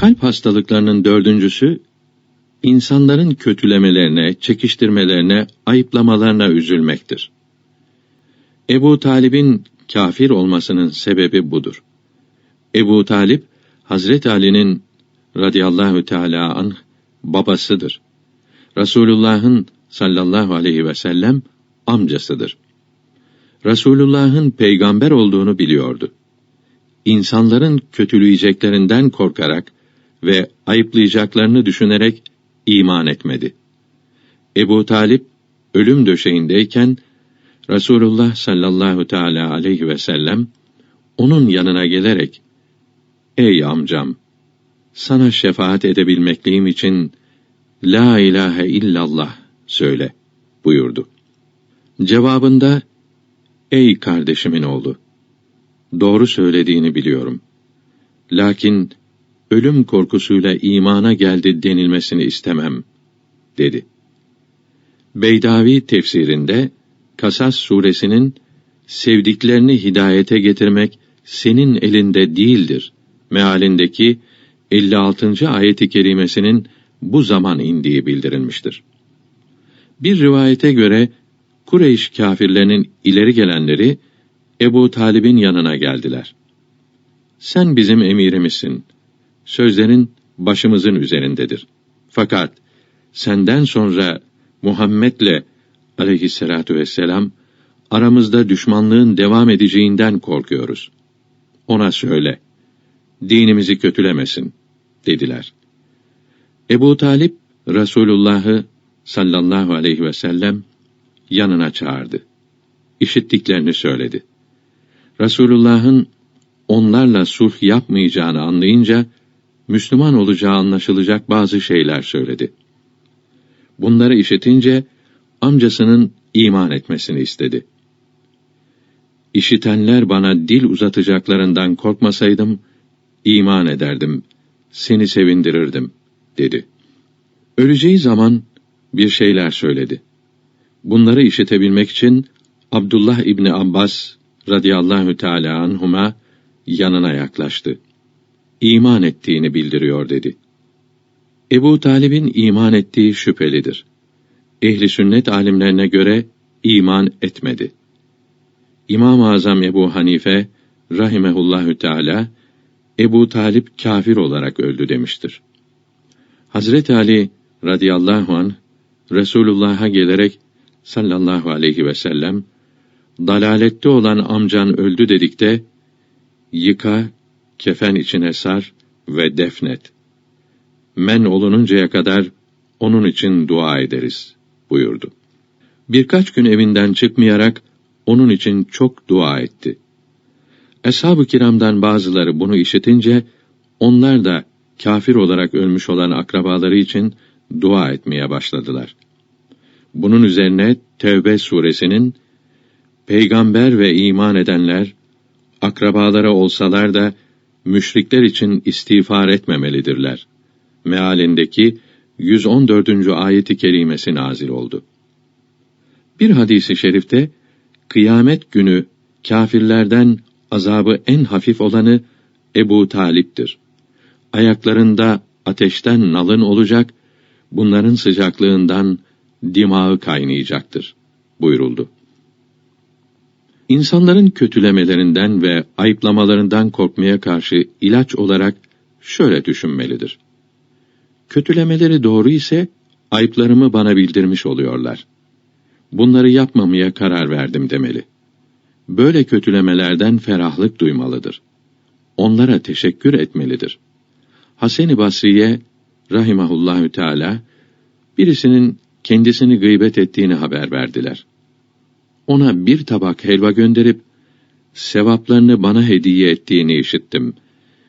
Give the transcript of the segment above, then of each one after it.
Kalp hastalıklarının dördüncüsü, insanların kötülemelerine, çekiştirmelerine, ayıplamalarına üzülmektir. Ebu Talib'in kafir olmasının sebebi budur. Ebu Talip, Hazret Ali'nin radıyallahu teala anh babasıdır. Resulullah'ın sallallahu aleyhi ve sellem amcasıdır. Resulullah'ın peygamber olduğunu biliyordu. İnsanların kötüleyeceklerinden korkarak ve ayıplayacaklarını düşünerek iman etmedi. Ebu Talip ölüm döşeğindeyken Resulullah sallallahu teala aleyhi ve sellem onun yanına gelerek Ey amcam sana şefaat edebilmekliğim için La ilahe illallah söyle buyurdu. Cevabında Ey kardeşimin oğlu doğru söylediğini biliyorum. Lakin ölüm korkusuyla imana geldi denilmesini istemem dedi. Beydavi tefsirinde Kasas suresinin sevdiklerini hidayete getirmek senin elinde değildir mealindeki 56. ayeti kerimesinin bu zaman indiği bildirilmiştir. Bir rivayete göre Kureyş kâfirlerinin ileri gelenleri Ebu Talib'in yanına geldiler. Sen bizim emirimizsin. Sözlerin başımızın üzerindedir. Fakat senden sonra Muhammed'le aleyhissalatu vesselam aramızda düşmanlığın devam edeceğinden korkuyoruz. Ona söyle. Dinimizi kötülemesin dediler. Ebu Talip Resulullah'ı sallallahu aleyhi ve sellem yanına çağırdı. İşittiklerini söyledi. Resulullah'ın onlarla sulh yapmayacağını anlayınca Müslüman olacağı anlaşılacak bazı şeyler söyledi. Bunları işitince amcasının iman etmesini istedi. İşitenler bana dil uzatacaklarından korkmasaydım iman ederdim, seni sevindirirdim dedi. Öleceği zaman bir şeyler söyledi. Bunları işitebilmek için Abdullah İbni Abbas radıyallahu teala anhuma yanına yaklaştı. İman ettiğini bildiriyor dedi. Ebu Talib'in iman ettiği şüphelidir. Ehli sünnet alimlerine göre iman etmedi. İmam-ı Azam Ebu Hanife rahimehullahü teala Ebu Talip kafir olarak öldü demiştir. Hazret Ali radıyallahu an Resulullah'a gelerek sallallahu aleyhi ve sellem dalalette olan amcan öldü dedikte yıka, kefen içine sar ve defnet. Men olununcaya kadar onun için dua ederiz buyurdu. Birkaç gün evinden çıkmayarak onun için çok dua etti. Eshab-ı kiramdan bazıları bunu işitince onlar da kafir olarak ölmüş olan akrabaları için dua etmeye başladılar. Bunun üzerine Tevbe suresinin peygamber ve iman edenler akrabalara olsalar da müşrikler için istiğfar etmemelidirler. Mealindeki 114. ayeti kerimesi nazil oldu. Bir hadisi şerifte kıyamet günü kâfirlerden azabı en hafif olanı Ebu Talip'tir. Ayaklarında ateşten nalın olacak, bunların sıcaklığından dimağı kaynayacaktır buyuruldu. İnsanların kötülemelerinden ve ayıplamalarından korkmaya karşı ilaç olarak şöyle düşünmelidir. Kötülemeleri doğru ise ayıplarımı bana bildirmiş oluyorlar. Bunları yapmamaya karar verdim demeli. Böyle kötülemelerden ferahlık duymalıdır. Onlara teşekkür etmelidir. Hasan-ı Basri'ye rahimahullahü teala birisinin kendisini gıybet ettiğini haber verdiler. Ona bir tabak helva gönderip sevaplarını bana hediye ettiğini işittim.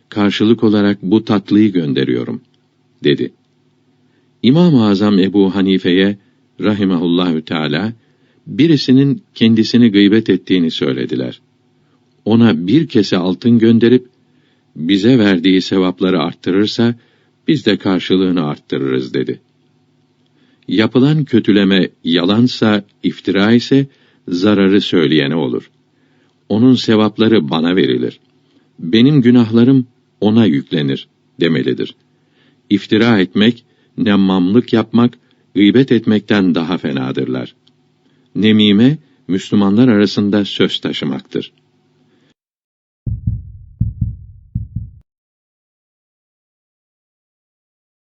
Karşılık olarak bu tatlıyı gönderiyorum dedi. İmam-ı Azam Ebu Hanife'ye rahimahullahü teala birisinin kendisini gıybet ettiğini söylediler. Ona bir kese altın gönderip bize verdiği sevapları arttırırsa biz de karşılığını arttırırız dedi. Yapılan kötüleme yalansa, iftira ise zararı söyleyene olur. Onun sevapları bana verilir. Benim günahlarım ona yüklenir demelidir. iftira etmek, nemmamlık yapmak, gıybet etmekten daha fenadırlar. Nemime, Müslümanlar arasında söz taşımaktır.